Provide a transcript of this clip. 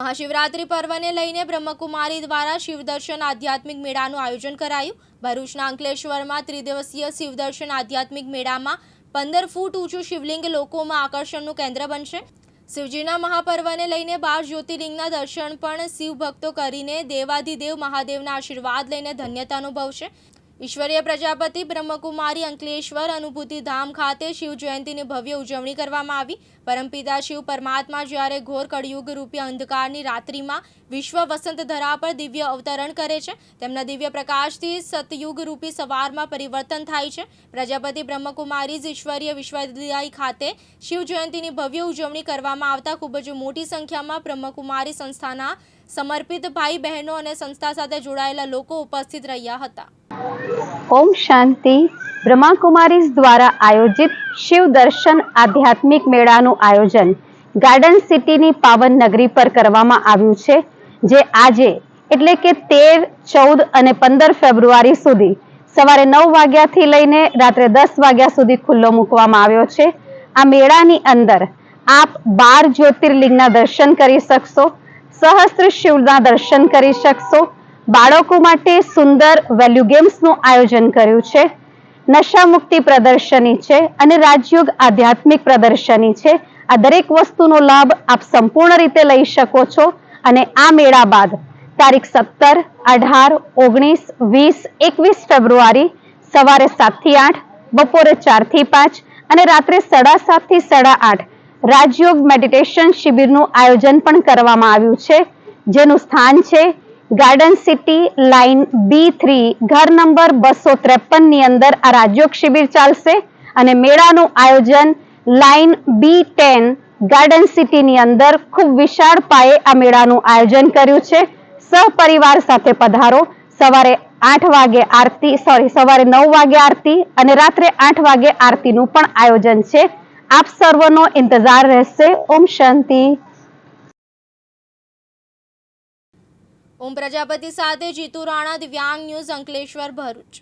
મહાશિવરાત્રિ પર્વને લઈને બ્રહ્મકુમારી દ્વારા શિવદર્શન આધ્યાત્મિક મેળાનું આયોજન કરાયું. ભરૂચના અંકલેશ્વરમાં ત્રિદિવસીય શિવદર્શન આધ્યાત્મિક મેળામાં પંદર ફૂટ ઊંચું શિવલિંગ લોકોમાં આકર્ષણનું કેન્દ્ર બનશે. શિવજીના મહાપર્વને લઈને બાર જ્યોતિર્લિંગના દર્શન પણ શિવભક્તો કરીને દેવાધિદેવ મહાદેવના આશીર્વાદ લઈને ધન્યતા અનુભવશે. ઈશ્વરીય પ્રજાપતિ બ્રહ્મકુમારી અંકલેશ્વર અનુભૂતિ ધામ ખાતે શિવ જયંતિની ભવ્ય ઉજવણી કરવામાં આવી. પરમપિતા શિવ પરમાત્મા જ્યારે ઘોર કળયુગ રૂપી અંધકારની રાત્રિમાં વિશ્વ વસંત ધરા પર દિવ્ય અવતરણ કરે છે, તેમના દિવ્ય પ્રકાશથી સતયુગ રૂપી સવારમાં પરિવર્તન થાય છે. પ્રજાપતિ બ્રહ્મકુમારી ઈશ્વરીય વિશ્વવિદ્યાલય ખાતે શિવ જયંતિની ભવ્ય ઉજવણી કરવામાં આવતા ખૂબ જ મોટી સંખ્યામાં બ્રહ્મકુમારી સંસ્થાના સમર્પિત ભાઈ બહેનો અને સંસ્થા સાથે જોડાયેલા લોકો ઉપસ્થિત રહ્યા હતા. ઓમ શાંતિ. બ્રહ્માકુમારીઝ દ્વારા આયોજિત શિવ દર્શન આધ્યાત્મિક મેળાનું આયોજન ગાર્ડન સિટીની પાવન નગરી પર કરવામાં આવ્યું છે, જે આજે એટલે કે તેર, ચૌદ અને પંદર ફેબ્રુઆરી સુધી સવારે નવ વાગ્યાથી લઈને રાત્રે દસ વાગ્યા સુધી ખુલ્લો મૂકવામાં આવ્યો છે. આ મેળાની અંદર આપ બાર જ્યોતિર્લિંગના દર્શન કરી શકશો, સહસ્ત્ર શિવના દર્શન કરી શકશો બાળકો માટે સુંદર વેલ્યુ ગેમ્સનું આયોજન કર્યું છે. નશા મુક્તિ પ્રદર્શની છે અને રાજયોગ આધ્યાત્મિક પ્રદર્શની છે. આ દરેક વસ્તુનો લાભ આપ સંપૂર્ણ રીતે લઈ શકો છો અને આ મેળા બાદ તારીખ સત્તર, અઢાર, ઓગણીસ, વીસ, એકવીસ ફેબ્રુઆરી સવારે સાતથી આઠ, બપોરે ચારથી પાંચ અને રાત્રે સાડા સાતથી સાડા આઠ રાજયોગ મેડિટેશન શિબિરનું આયોજન પણ કરવામાં આવ્યું છે. જેનું સ્થાન છે garden city line B three ઘર નંબર બસો ત્રેપનની અંદર આ રાજયોગ શિબિર ચાલશે અને મેળાનું આયોજન લાઇન બી ટેન ગાર્ડન સિટીની અંદર ખૂબ વિશાળ પાયે આ મેળાનું આયોજન કર્યું છે. સહપરિવાર સાથે પધારો. સવારે આઠ વાગે આરતી સોરી સવારે નવ વાગે આરતી અને રાત્રે આઠ વાગે આરતીનું પણ આયોજન છે. આપ સર્વનો ઇંતજાર રહેશે. ઓમ શાંતિ. ઓમ પ્રજાપતિ સાથે જીતુ રાણા દિવ્યાંગ ન્યૂઝ અંકલેશ્વર ભરૂચ.